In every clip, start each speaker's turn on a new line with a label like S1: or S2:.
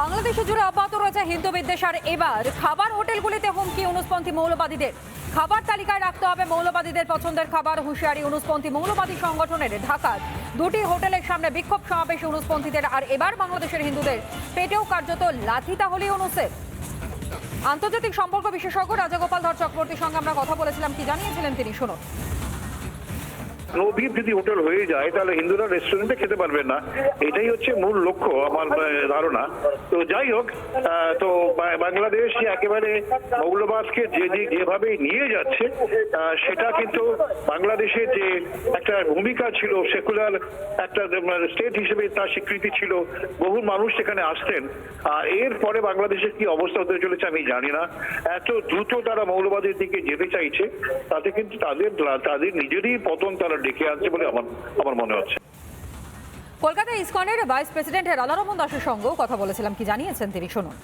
S1: বাংলাদেশে জুড়ে অব্যাহত রয়েছে হিন্দু বিদ্বেষ আর এবার। খাবার হোটেলগুলিতে হুমকি অনুস্পন্থী মৌলবাদীদের। খাবার তালিকায় রাখতে হবে মৌলবাদীদের পছন্দের খাবার, হুঁশিয়ারি অনুস্পন্থী মৌলবাদী সংগঠনের ঢাকার। দুটি হোটেলের সামনে বিক্ষোভ সমাবেশ অনুস্পন্থীদের আর এবার বাংলাদেশের হিন্দুদের। পেটেও কার্যত লাথি তাহলে অনুসের আন্তর্জাতিক সম্পর্ক বিশেষজ্ঞ রাজাগোপাল ধর চক্রবর্তীর সঙ্গে আমরা কথা বলেছিলাম, কি জানিয়েছিলেন তিনি? শুনুন।
S2: নদীর যদি হোটেল হয়ে যায়, তাহলে হিন্দুরা রেস্টুরেন্টে খেতে পারবেন না। এটাই হচ্ছে মূল লক্ষ্য আমার ধারণা। তো যাই হোক তো বাংলাদেশ একেবারে মৌলবাদকে যে যেভাবে নিয়ে যাচ্ছে সেটা কিন্তু বাংলাদেশের যে একটা ভূমিকা ছিল, সেকুলার একটা স্টেট হিসেবে তার স্বীকৃতি ছিল, বহু মানুষ সেখানে আসতেন। আর এর পরে বাংলাদেশের কি অবস্থা হতে চলেছে আমি জানি না। এত দ্রুত তারা মৌলবাদের দিকে যেতে চাইছে, তাতে কিন্তু তাদের তাদের নিজেরই পতন তারা ডেকে আনছে বলে আমার আমার মনে হচ্ছে।
S1: কলকাতা ইসকনের ভাইস প্রেসিডেন্ট রাধারমন দাসের সঙ্গেও কথা বলেছিলাম। কি জানিয়েছেন তিনি? শুনুন।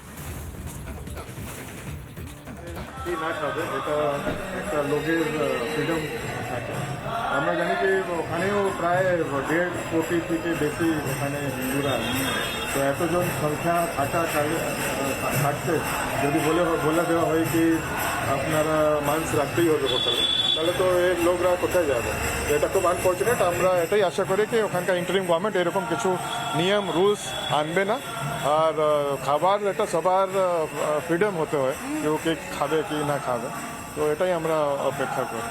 S3: এটা একটা লোকের ফ্রিডম আমরা জানি যে ওখানেও প্রায় দেড় কোটি থেকে বেশি এখানে হিন্দুরা তো এতজন সংখ্যা থাকা থাকতে যদি বলে বলে দেওয়া হয় কি আপনারা মানুষ রাখতেই হবে হোটেলে তাহলে তো এর লোকরা কোথায় যাবে? এটা খুব আনফর্চুনেট আমরা এটাই আশা করি কি ওখানকার ইন্টারিম গভর্নমেন্ট এরকম কিছু নিয়ম রুলস আনবে না। আর খাবার এটা সবার ফ্রিডম হতে হয় কেউ কে খাবে কি না খাবে। তো এটাই আমরা অপেক্ষা করি।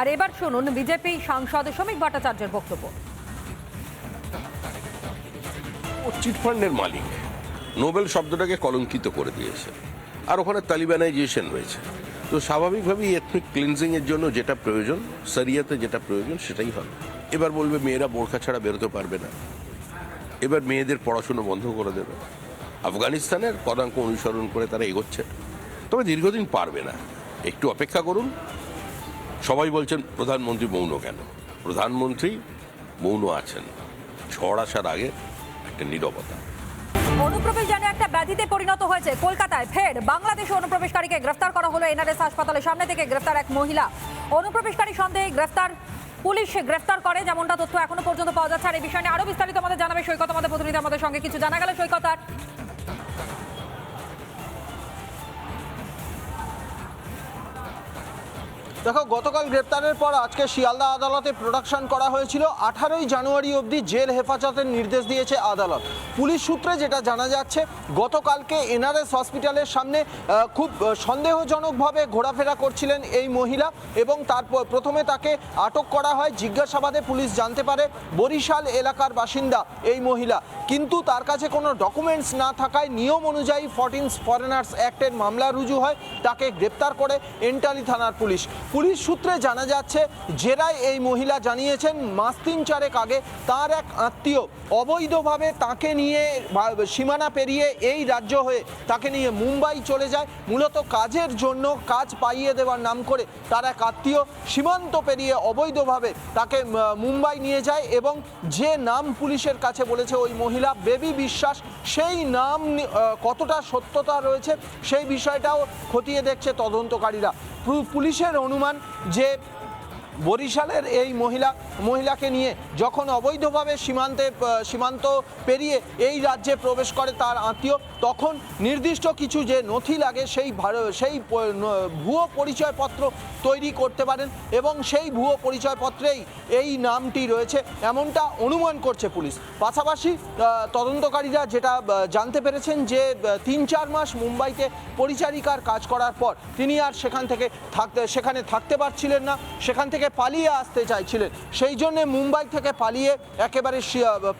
S1: আর এবার শুনুন বিজেপি সাংসদ শ্রমিক ভট্টাচার্যের বক্তব্য।
S4: ও চিটফান্ডের মালিক। নোবেল শব্দটাকে কলঙ্কিত করে দিয়েছে। আর ওখানে তালিবানাইজেশন রয়েছে। তো স্বাভাবিকভাবেই এথনিক ক্লিনজিংয়ের জন্য যেটা প্রয়োজন সারিয়াতে যেটা প্রয়োজন সেটাই হবে। এবার বলবে মেয়েরা বোরখা ছাড়া বেরোতে পারবে না। এবার মেয়েদের পড়াশুনো বন্ধ করে দেবে। আফগানিস্তানের পদাঙ্ক অনুসরণ করে তারা এগোচ্ছে। তবে দীর্ঘদিন পারবে না। একটু অপেক্ষা করুন। সবাই বলছেন, প্রধানমন্ত্রী মৌন কেন? প্রধানমন্ত্রী মৌন আছেন। ঝড় আসার আগে একটা নীরবতা।
S1: অনুপ্রবেশ যেন একটা ব্যাধিতে পরিণত হয়েছে। কলকাতায় ফের বাংলাদেশে অনুপ্রবেশকারীকে গ্রেফতার করা হলো এনআরএস হাসপাতালের সামনে থেকে গ্রেফতার এক মহিলা। অনুপ্রবেশকারী সন্দেহে গ্রেফতার পুলিশ গ্রেফতার করে, যেমনটা তথ্য এখনও পর্যন্ত পাওয়া যাচ্ছে। আর এই বিষয়ে আরও বিস্তারিত আমাদের জানাবে সৈকত, আমাদের প্রতিনিধি আমাদের সঙ্গে। কিছু জানা গেল সৈকত আর?
S5: দেখো, গতকাল গ্রেপ্তারের পর আজকে শিয়ালদা আদালতে প্রোডাকশন করা হয়েছিল। আঠারোই জানুয়ারি অবধি জেল হেফাজতের নির্দেশ দিয়েছে আদালত। পুলিশ সূত্রে যেটা জানা যাচ্ছে, গতকালকে এনআরএস হসপিটালের সামনে খুব সন্দেহজনকভাবে ঘোরাফেরা করছিলেন এই মহিলা এবং তারপর প্রথমে তাকে আটক করা হয়। জিজ্ঞাসাবাদে পুলিশ জানতে পারে, বরিশাল এলাকার বাসিন্দা এই মহিলা। কিন্তু তার কাছে কোনো ডকুমেন্টস না থাকায় নিয়ম অনুযায়ী ফর্টিনস ফরেনার্স অ্যাক্টের মামলা রুজু হয়। তাকে গ্রেপ্তার করে এন্টালি থানার পুলিশ। পুলিশ সূত্রে জানা যাচ্ছে জেরায় এই মহিলা জানিয়েছেন, মাস তিন চারেক আগে তার এক আত্মীয় অবৈধভাবে তাকে নিয়ে সীমানা পেরিয়ে এই রাজ্য হয়ে তাকে নিয়ে মুম্বাই চলে যায়। মূলত কাজের জন্য কাজ পাইয়ে দেওয়ার নাম করে তার এক আত্মীয় সীমান্ত পেরিয়ে অবৈধভাবে তাকে মুম্বাই নিয়ে যায় এবং যে নাম পুলিশের কাছে বলেছে ওই মহিলা, বেবি বিশ্বাস, সেই নাম কতটা সত্যতা রয়েছে সেই বিষয়টাও খতিয়ে দেখছে তদন্তকারীরা। পুলিশের অনুমান যে বরিশালের এই মহিলা, মহিলাকে নিয়ে যখন অবৈধভাবে সীমান্তে সীমান্ত পেরিয়ে এই রাজ্যে প্রবেশ করে তার আত্মীয়, তখন নির্দিষ্ট কিছু যে নথি লাগে সেই সেই ভুয়ো পরিচয়পত্র তৈরি করতে পারেন এবং সেই ভুয়ো পরিচয়পত্রেই এই নামটি রয়েছে, এমনটা অনুমান করছে পুলিশ। পাশাপাশি তদন্তকারীরা যেটা জানতে পেরেছেন যে তিন চার মাস মুম্বাইতে পরিচারিকার কাজ করার পর তিনি আর সেখান থেকে থাকতে, সেখানে থাকতে পারছিলেন না। সেখান থেকে পালিয়ে আসতে চাইছিলেন। সেই জন্যে মুম্বাই থেকে পালিয়ে একেবারে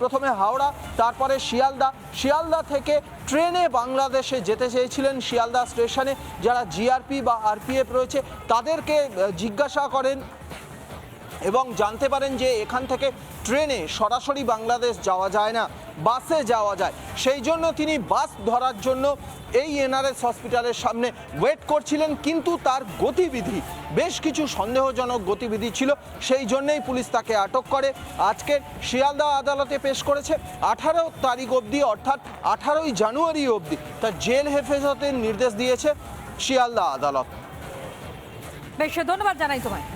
S5: প্রথমে হাওড়া, তারপরে শিয়ালদা। শিয়ালদা থেকে ট্রেনে বাংলাদেশে যেতে চেয়েছিলেন শিয়ালদা স্টেশনে। যারা জিআরপি বা আরপিএফ রয়েছে, তাদেরকে জিজ্ঞাসা করেন এবং জানতে পারেন যে এখান থেকে ট্রেনে সরাসরি বাংলাদেশ যাওয়া যায় না, বাসে যাওয়া যায়। সেই জন্য তিনি বাস ধরার জন্য এই এনআরএস হসপিটালের সামনে ওয়েট করছিলেন, কিন্তু তার গতিবিধি, বেশ কিছু সন্দেহজনক গতিবিধি ছিল, সেই জন্যই পুলিশ তাকে আটক করে। আজকে শিয়ালদা আদালতে পেশ করেছে, আঠারো তারিখ অবধি, অর্থাৎ আঠারোই জানুয়ারি অবধি তার জেল হেফাজতের নির্দেশ দিয়েছে শিয়ালদা আদালত।
S1: বেশ, ধন্যবাদ জানাই তোমায়।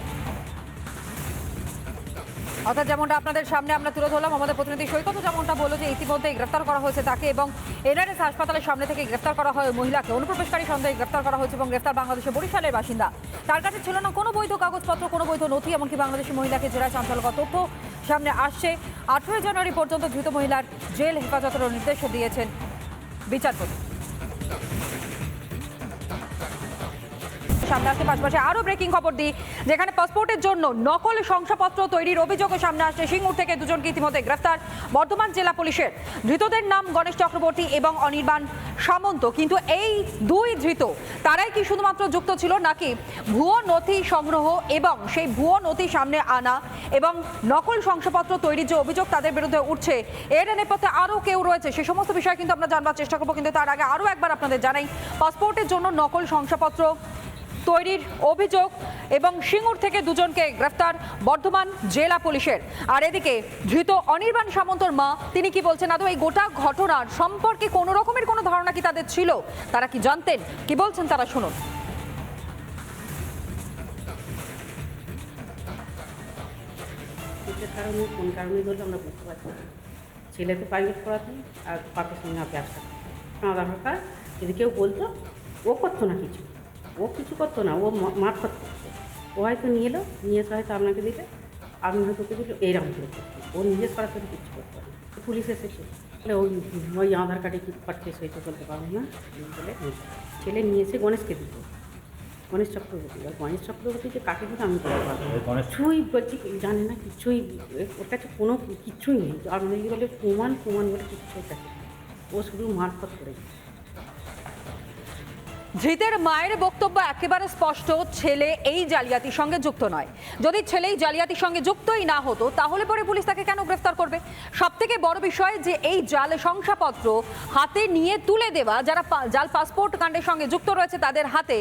S1: অর্থাৎ যেমনটা আপনাদের সামনে আমরা তুলে ধরলাম, আমাদের প্রতিনিধি সৈকত যেমনটা বলল যে ইতিমধ্যে গ্রেফতার করা হয়েছে তাকে এবং এনআরএস হাসপাতালের সামনে থেকে গ্রেফতার করা হয় মহিলাকে। অনুপ্রবেশকারী সন্দেহে গ্রেফতার করা হয়েছে এবং গ্রেফতার বাংলাদেশের বরিশালের বাসিন্দা। তার কাছে ছিল না কোনো বৈধ কাগজপত্র, কোনো বৈধ নথি, এমনকি বাংলাদেশি মহিলাকে জেরায় চাঞ্চল্যকর তথ্য সামনে আসছে। আঠেরোই জানুয়ারি পর্যন্ত ধৃত মহিলার জেল হেফাজতের নির্দেশ দিয়েছেন বিচারপতি। সামনে আসছে পাশাপাশি আরও ব্রেকিং খবর দিই, যেখানে পাসপোর্টের জন্য নকল শংসাপত্র তৈরির অভিযোগও সামনে আসছে। সিঙ্গুর থেকে দুজনকে ইতিমধ্যে গ্রেফতার বর্ধমান জেলা পুলিশের। ধৃতদের নাম গণেশ চক্রবর্তী এবং অনির্বাণ সামন্ত। কিন্তু এই দুই ধৃত, তারাই কি শুধুমাত্র যুক্ত ছিল নাকি ভুয়ো নথি সংগ্রহ এবং সেই ভুয়ো নথি সামনে আনা এবং নকল শংসাপত্র তৈরির যে অভিযোগ তাদের বিরুদ্ধে উঠছে, এর নেপথ্যে আরও কেউ রয়েছে? সে সমস্ত বিষয় কিন্তু আমরা জানবার চেষ্টা করব। কিন্তু তার আগে আরও একবার আপনাদের জানাই পাসপোর্টের জন্য নকল শংসাপত্র তৈরির অভিযোগ এবং সিঙ্গুর থেকে দুজনকে গ্রেফতার বর্ধমান জেলা পুলিশের। আর এদিকে ধৃত অনির্বাণ সামন্তর মা, তিনি কি বলছেন? আদৌ এই গোটা ঘটনার সম্পর্কে কোনো রকমের কোনো ধারণা কি তাদের ছিল? তারা কি জানতেন? কি বলছেন তারা শুনুন।
S6: কারণে, কোন কারণে ধরলে আমরা বুঝতে পারছি না। ছেলেকে প্রাইভেট পড়াতাম আর বাপের সঙ্গে ব্যবসা কার্ড যদি কেউ বলতো, ও করতো না কিছু। ও কিছু করতো না ও মারফত করতো ও হয়তো নিয়ে এলো নিয়ে এসে হয়তো আপনাকে দিলে আপনি হয়তো ওকে দিল এইরকম করে করতো। ও নিজে সরাসরি কিছু করতো না। পুলিশ এসেছে বলে ওই ওই আধার কার্ডে কি সই তো করতে পারব না। বলে ছেলে নিয়ে এসে গণেশকে দিত গণেশ চক্রবর্তী আর গণেশ চক্রবর্তীকে কাকে দিতে আমি বলতে পারব। কিছুই বলছি জানে না কিছুই ওর কাছে কোনো কিছুই নেই। আর অনেকে বলে প্রমাণ প্রমাণ বলে ওর কাছে ও শুধু মারফত করে
S1: ধৃতের মায়ের বক্তব্য একেবারে স্পষ্ট, ছেলে এই জালিয়াতির সঙ্গে যুক্ত নয়। যদি ছেলে এই জালিয়াতির সঙ্গে যুক্তই না হতো, তাহলে পরে পুলিশ তাকে কেন গ্রেফতার করবে? সব থেকে বড় বিষয় যে এই জাল শংসাপত্র হাতে নিয়ে তুলে দেওয়া, যারা জাল পাসপোর্ট কাণ্ডের সঙ্গে যুক্ত রয়েছে তাদের হাতে,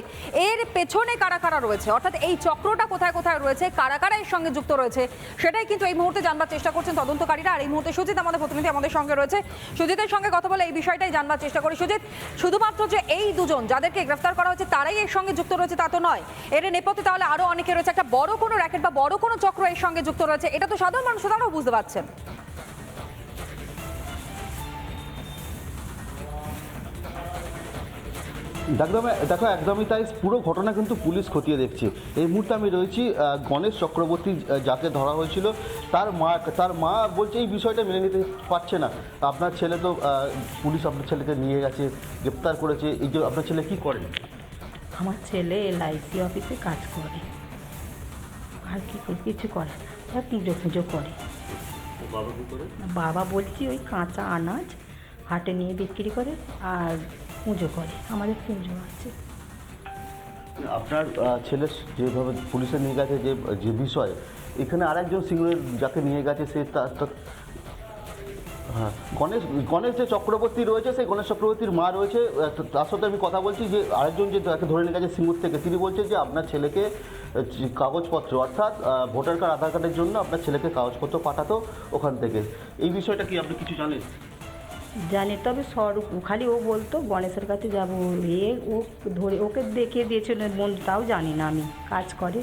S1: এর পেছনে কারা কারা রয়েছে? অর্থাৎ এই চক্রটা কোথায় কোথায় রয়েছে, কারা কারা এর সঙ্গে যুক্ত রয়েছে, সেটাই কিন্তু এই মুহূর্তে জানবার চেষ্টা করছেন তদন্তকারীরা। আর এই মুহূর্তে সুজিত আমাদের প্রতিনিধি আমাদের সঙ্গে রয়েছে। সুজিতের সঙ্গে কথা বলে এই বিষয়টাই জানবার চেষ্টা করি। সুজিত, শুধুমাত্র যে এই দুজন, যাদেরকে গ্রেফতার করা হচ্ছে, তারাই এর সঙ্গে যুক্ত রয়েছে, তা তো নয়। এর নেপথ্যে তাহলে আরও অনেকে রয়েছে, একটা বড় কোনো র্যাকেট বা বড় কোনো চক্র এর সঙ্গে যুক্ত রয়েছে, এটা তো সাধারণ মানুষ তারাও বুঝতে পারছেন।
S7: একদম দেখো একদমই তাই। পুরো ঘটনা কিন্তু পুলিশ খতিয়ে দেখছে। এই মুহূর্তে আমি রয়েছি গণেশ চক্রবর্তী যাকে ধরা হয়েছিল। তার মা তার মা বলছে এই বিষয়টা মেনে নিতে পারছে না। আপনার ছেলে তো পুলিশ আপনার ছেলেকে নিয়ে গেছে গ্রেপ্তার করেছে। এই যে আপনার ছেলে কি করেন
S8: আমার ছেলে এলআইসি অফিসে কাজ করে। আর কি করে? কিছু করে না। পুজো পুজো করে? বাবা বলছি ওই কাঁচা আনাজ হাটে নিয়ে বিক্রি করে। আর পুজো করে আমাদের পুজো আছে।
S7: আপনার আহ, ছেলে যেভাবে পুলিশে নিয়ে গেছে যে যে বিষয় এখানে আরেকজন সিঙ্গুরের যাকে নিয়ে গেছে সে তার হ্যাঁ গণেশ গণেশ যে চক্রবর্তী রয়েছে সেই গণেশ চক্রবর্তীর মা রয়েছে তার সাথে আমি কথা বলছি যে আরেকজন যে তাকে ধরে নিয়ে গেছে সিঙ্গুর থেকে তিনি বলছেন যে আপনার ছেলেকে কাগজপত্র অর্থাৎ ভোটার কার্ড আধার কার্ডের জন্য আপনার ছেলেকে কাগজপত্র পাঠাতো ওখান থেকে। এই বিষয়টা কি আপনি কিছু জানেন?
S8: জানি তবে সর খালি ও বলতো গণেশের কাছে যাব এ ও ধরে ওকে দেখিয়ে দিয়েছিল বন্ধু তাও জানি না আমি কাজ করে।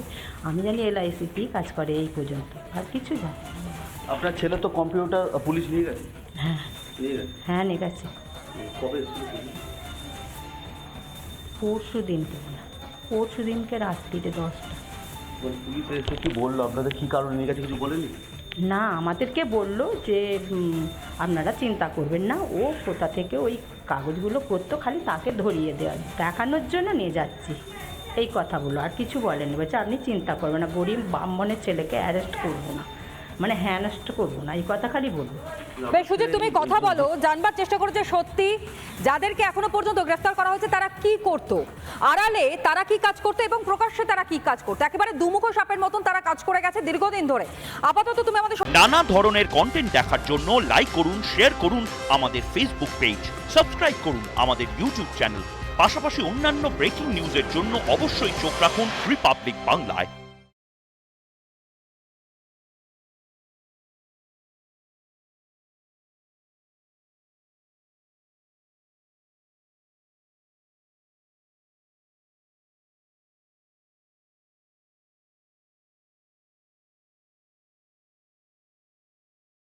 S8: আমি জানি এলআইসিতেই কাজ করে এই পর্যন্ত আর কিছু জানি
S7: আপনার ছেলে তো কম্পিউটার পুলিশ নিয়ে গেছে?
S8: হ্যাঁ। হ্যাঁ নিয়ে গেছে।
S7: কবে
S8: পরশু দিনকে পরশু দিনকে রাত্রিরে দশটা।
S7: মানে পুলিশ এসে কি বলল? আপনাদের কি কারণে নিয়ে গেছে কিছু বলেনি?
S8: না, আমাদেরকে বলল যে আপনারা চিন্তা করবেন না, ও কোথা থেকে ওই কাগজগুলো করতো, খালি তাকে ধরিয়ে দেওয়া, দেখানোর জন্য নিয়ে যাচ্ছি। এই কথাগুলো, আর কিছু বলেনি। বলছে, আপনি চিন্তা করবেন না, গরিব ব্রাহ্মণের ছেলেকে অ্যারেস্ট করব না। মানে হ্যানেস্ট করব না, এই কথা খালি বলব
S1: বেশ, সুজিত, তুমি কথা বলো, জানবার চেষ্টা করো যে সত্যি যাদেরকে এখনও পর্যন্ত গ্রেফতার করা হয়েছে, তারা কি করতো? আড়ালে তারা কি কাজ করতো এবং প্রকাশ্যে তারা কি কাজ করতো? একেবারে দুমুখো সাপের মতন তারা কাজ করে গেছে দীর্ঘদিন ধরে। আপাতত তুমি আমাদের
S9: নানা ধরনের কন্টেন্ট দেখার জন্য লাইক করুন শেয়ার করুন আমাদের ফেসবুক পেজ সাবস্ক্রাইব করুন আমাদের ইউটিউব চ্যানেল পাশাপাশি অন্যান্য ব্রেকিং নিউজের জন্য অবশ্যই চোখ রাখুন রিপাবলিক বাংলায়